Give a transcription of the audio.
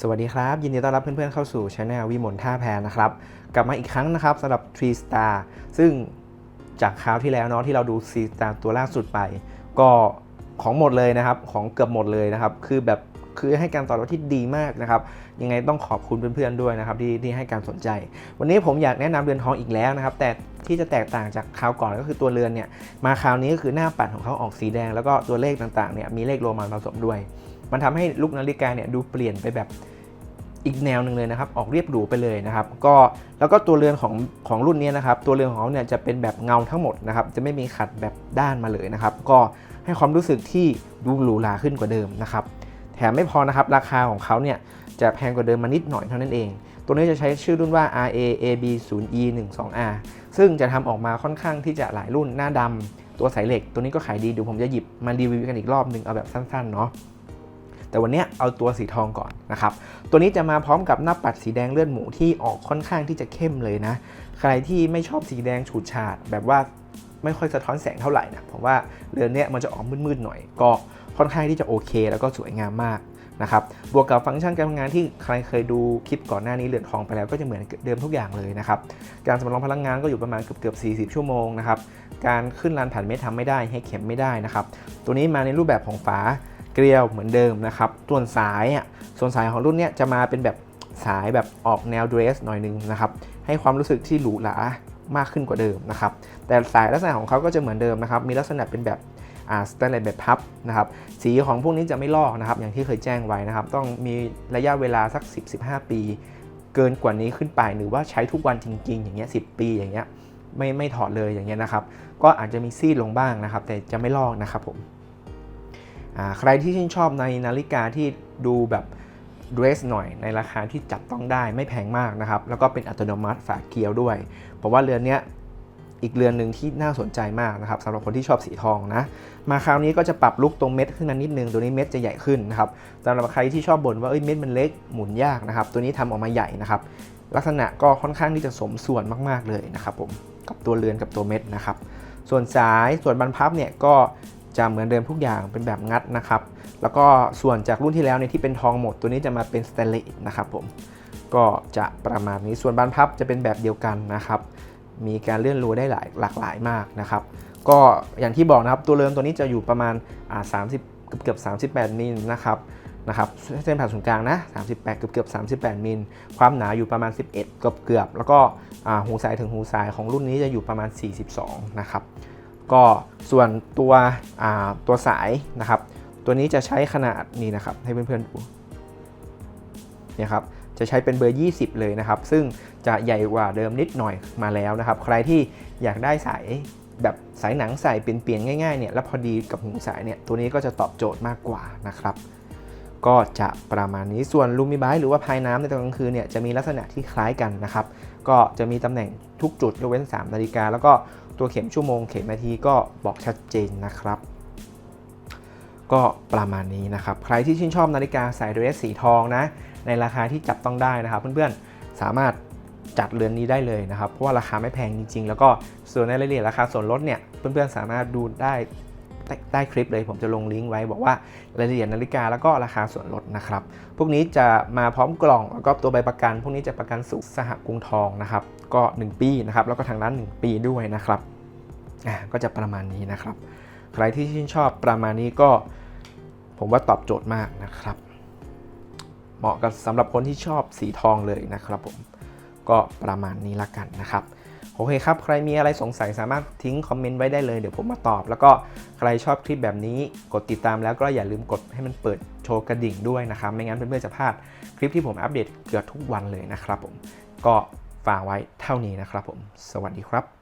สวัสดีครับ ยินดีต้อนรับเพื่อนๆเข้าสู่ช anel วิมลท่าแพนะครับ กลับมาอีกครั้งนะครับสำหรับ3 star ซึ่งจากคราวที่แล้วเนาะที่เราดู4 star ตัวล่าสุดไป ก็ของหมดเลยนะครับ ของเกือบหมดเลยนะครับ คือแบบคือให้การตอบรับที่ดีมากนะครับ ยังไงต้องขอบคุณเพื่อนๆด้วยนะครับที่ที่ให้การสนใจ วันนี้ผมอยากแนะนำเรือนทองอีกแล้วนะครับ แต่ที่จะแตกต่างจากคราวก่อนก็คือตัวเรือนเนี่ยมาคราวนี้ก็คือหน้าปัดของเขาออกสีแดง แล้วก็ตัวเลขต่างๆเนี่ยมีเลขโรมันผสมด้วย มันทำให้ลูกนาฬิกาเนี่ยดูเปลี่ยนไปแบบอีกแนวหนึ่งเลยนะครับ ออกเรียบหรูไปเลยนะครับ ก็แล้วก็ตัวเรือนของของรุ่นนี้นะครับ ตัวเรือนของเขาเนี่ยจะเป็นแบบเงาทั้งหมดนะครับ จะไม่มีขัดแบบด้านมาเลยนะครับ ก็ให้ความรู้สึกที่ดูหรูหราขึ้นกว่าเดิมนะครับ แถมไม่พอนะครับ ราคาของเขาเนี่ยจะแพงกว่าเดิมมานิดหน่อยเท่านั้นเอง ตัวนี้จะใช้ชื่อรุ่นว่า RA AB 0 E 1 2 R ซึ่งจะทำออกมาค่อนข้างที่จะหลายรุ่นหน้าดำตัวสายเหล็ก ตัวนี้ก็ขายดีเดี๋ยวผมจะหยิบมารีวิวกันอีกรอบหนึ่งเอาแบบสั้นๆเนาะ แต่วันนี้เอาตัวสีทองก่อนนะครับ ตัวนี้จะมาพร้อมกับหน้าปัดสีแดงเลือดหมูที่ออกค่อนข้างที่จะเข้มเลยนะ ใครที่ไม่ชอบสีแดงฉูดฉาดแบบว่าไม่ค่อยสะท้อนแสงเท่าไหร่นะผมว่าเรือนเนี้ยมันจะออกมืดๆหน่อยก็ค่อนข้างที่จะโอเค แล้วก็สวยงามมากนะครับบวกกับฟังก์ชันการทำงานที่ใครเคยดูคลิปก่อนหน้านี้เรือนทองไปแล้วก็จะเหมือนเดิมทุกอย่างเลยนะครับการสำรองพลังงานก็อยู่ประมาณเกือบๆ40 ชั่วโมงนะครับการขึ้นลานผ่านเม็ดทำไม่ได้ให้เข็มไม่ได้นะครับตัวนี้มาในรูปแบบของฝา เกลียวเหมือนเดิมนะครับ ส่วนสายอะส่วนสายของรุ่นเนี้ยจะมาเป็นแบบสายแบบออกแนวเดรสหน่อยนึงนะครับ ให้ความรู้สึกที่หรูหรามากขึ้นกว่าเดิมนะครับ แต่สายลักษณะของเขาก็จะเหมือนเดิมนะครับ มีลักษณะเป็นแบบอ่าสแตนเลสแบบพับนะครับ สีของพวกนี้จะไม่ลอกนะครับ อย่างที่เคยแจ้งไว้นะครับ ต้องมีระยะเวลาสัก 10-15 ปี เกินกว่านี้ขึ้นไป หรือว่าใช้ทุกวันจริง ๆ อย่างเงี้ย10ปีอย่างเงี้ย ไม่ไม่ถอดเลยอย่างเงี้ยนะครับ ก็อาจจะมีซีดลงบ้างนะครับ แต่จะไม่ลอกนะครับผม ใครที่ชื่นชอบในนาฬิกาที่ดูแบบเดรสหน่อยในราคาที่จับต้องได้ไม่แพงมากนะครับ แล้วก็เป็นอัตโนมัติฝาเกียวด้วยผมว่าเรือนเนี้ยอีกเรือนหนึ่งที่น่าสนใจมากนะครับสำหรับคนที่ชอบสีทองนะ มาคราวนี้ก็จะปรับลุกตรงเม็ดขึ้นมานิดนึง ตัวนี้เม็ดจะใหญ่ขึ้นนะครับสำหรับใครที่ชอบบ่นว่าเอ้ยเม็ดมันเล็กหมุนยากนะครับ ตัวนี้ทำออกมาใหญ่นะครับ ลักษณะก็ค่อนข้างที่จะสมส่วนมาก ๆเลยนะครับผมกับตัวเรือนกับตัวเม็ดนะครับ ส่วนสายส่วนบรรพับเนี่ยก็ จะเหมือนเดิมทุกอย่างเป็นแบบงัดนะครับ แล้วก็ส่วนจากรุ่นที่แล้วเนี่ยที่เป็นทองหมดตัวนี้จะมาเป็นสเตนเลสนะครับผมก็จะประมาณนี้ส่วนบรรพับจะเป็นแบบเดียวกันนะครับ มีการเลื่อนรูได้หลายหลากหลายมากนะครับ ก็อย่างที่บอกนะครับตัวเรือนตัวนี้จะอยู่ประมาณอ่า30เกือบเกือบ38มิลนะครับนะครับเส้นผ่านศูนย์กลางนะ 38 เกือบเกือบ38 มิล ความหนาอยู่ประมาณ 11 เกือบเกือบ แล้วก็อ่าหูสายถึงหูสายของรุ่นนี้จะอยู่ประมาณ 42 นะครับ ก็ส่วนตัวตัวสายนะครับ ตัวนี้จะใช้ขนาดนี้นะครับ ให้เพื่อนๆดูเนี่ยครับจะใช้เป็นเบอร์ 20 เลยนะครับ ซึ่งจะใหญ่กว่าเดิมนิดหน่อยมาแล้วนะครับ ใครที่อยากได้สายแบบสายหนังใส่เปลี่ยนๆง่ายๆเนี่ยแล้วพอดีกับหูสายเนี่ยตัวนี้ก็จะตอบโจทย์มากกว่านะครับ ก็จะประมาณนี้ส่วนลูมิบายหรือว่าพายน้ำในตอนกลางคืนเนี่ยจะมีลักษณะที่คล้ายกันนะครับ ก็จะมีตำแหน่งทุกจุดยกเว้น 3 นาฬิกา แล้วก็ตัวเข็มชั่วโมงเข็มนาทีก็บอกชัดเจนนะครับ ก็ประมาณนี้นะครับ ใครที่ชื่นชอบนาฬิกาสายเดรสสีทองนะ ในราคาที่จับต้องได้นะครับ เพื่อนๆสามารถจัดเรือนนี้ได้เลยนะครับ เพราะว่าราคาไม่แพงจริงๆ แล้วก็ส่วนในรายละเอียดราคาส่วนลดเนี่ยเพื่อนๆสามารถดูได้ ใต้คลิปเลยผมจะลงลิงก์ไว้บอกว่ารายละเอียดนาฬิกาแล้วก็ราคาส่วนลดนะครับ พวกนี้จะมาพร้อมกล่องแล้วก็ตัวใบประกัน พวกนี้จะประกันสุขสหกรุงทองนะครับ ก็ 1 ปีนะครับ แล้วก็ทางร้าน 1 ปีด้วยนะครับอ่าก็จะประมาณนี้นะครับ ใครที่ชื่นชอบประมาณนี้ก็ ผมว่าตอบโจทย์มากนะครับ เหมาะกับสำหรับคนที่ชอบสีทองเลยนะครับผมก็ประมาณนี้ละกันนะครับ โอเคครับ ใครมีอะไรสงสัยสามารถทิ้งคอมเมนต์ไว้ได้เลยเดี๋ยวผมมาตอบ แล้วก็ใครชอบคลิปแบบนี้กดติดตามแล้วก็อย่าลืมกดให้มันเปิดโชว์กระดิ่งด้วยนะครับ ไม่งั้นเพื่อนๆจะพลาดคลิปที่ผมอัปเดตเกือบทุกวันเลยนะครับผม ก็ฝากไว้เท่านี้นะครับผม สวัสดีครับ